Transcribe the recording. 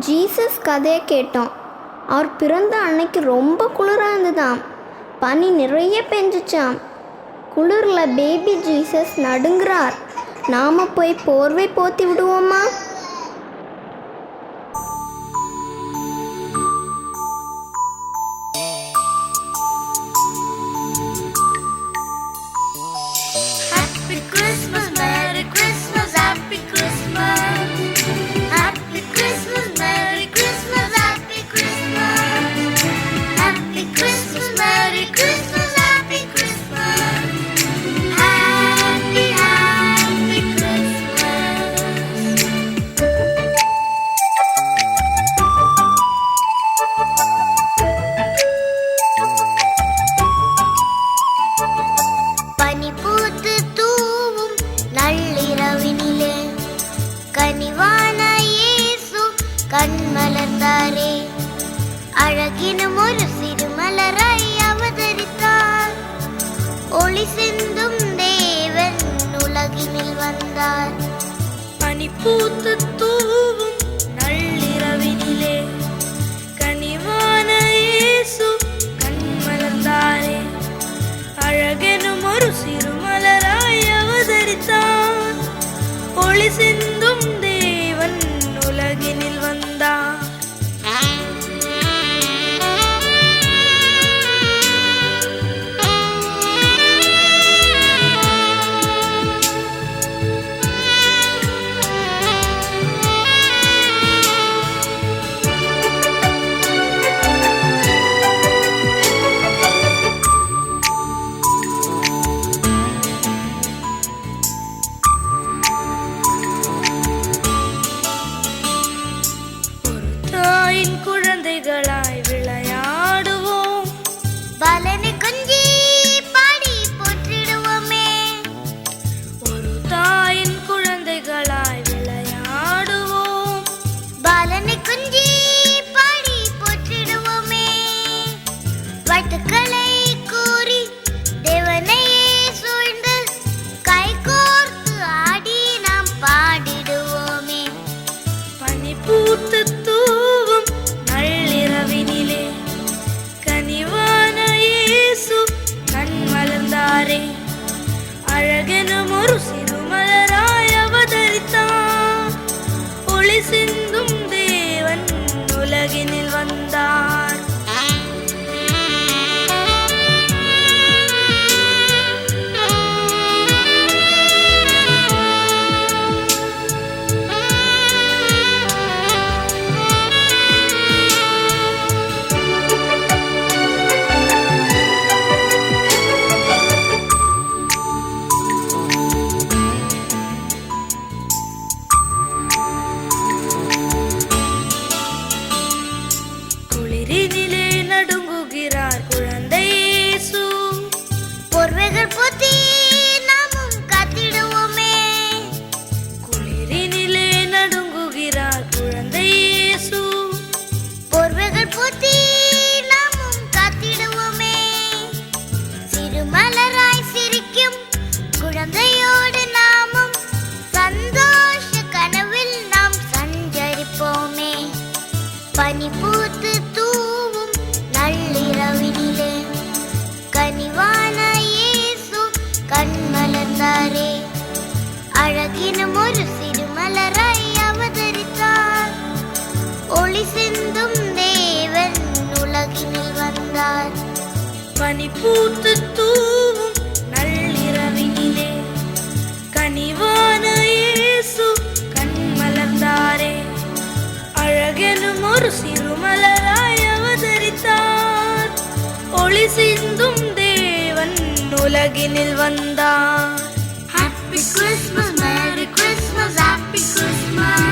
Jesus கதையை கேட்டோம். அவர் பிறந்த அன்னைக்கு ரொம்ப குளிராக இருந்ததாம். பனி நிறைய பெஞ்சிச்சாம். குளிரில் பேபி ஜீசஸ் நடுங்கிறார். நாம் போய் போர்வை போத்தி விடுவோமா? பனிபூத்து தூவும் நள்ளிரவினிலே. கனிவான இயேசு கண்மலர்ந்தாரே அழகினும் ஒரு சிறுமலராய் அவதரித்தார். ஒளி சிந்தும் தேவன் உலகினில் வந்தார். சிறுமலராய் அவதரித்தான் ஒளி சிந்தும் தேவன் உலகினில் வந்தார் சிந்தும் பனிப்பூத்து தூவும் நள்ளிரவினிலே. கனிவான இயேசு கண் மலர்ந்தாரே அழகெனும் ஒரு சிறுமலராய் அவதரித்தார். ஒளி சிந்தும் தேவன் உலகினில் வந்தார். Happy Christmas, Merry Christmas, Happy Christmas.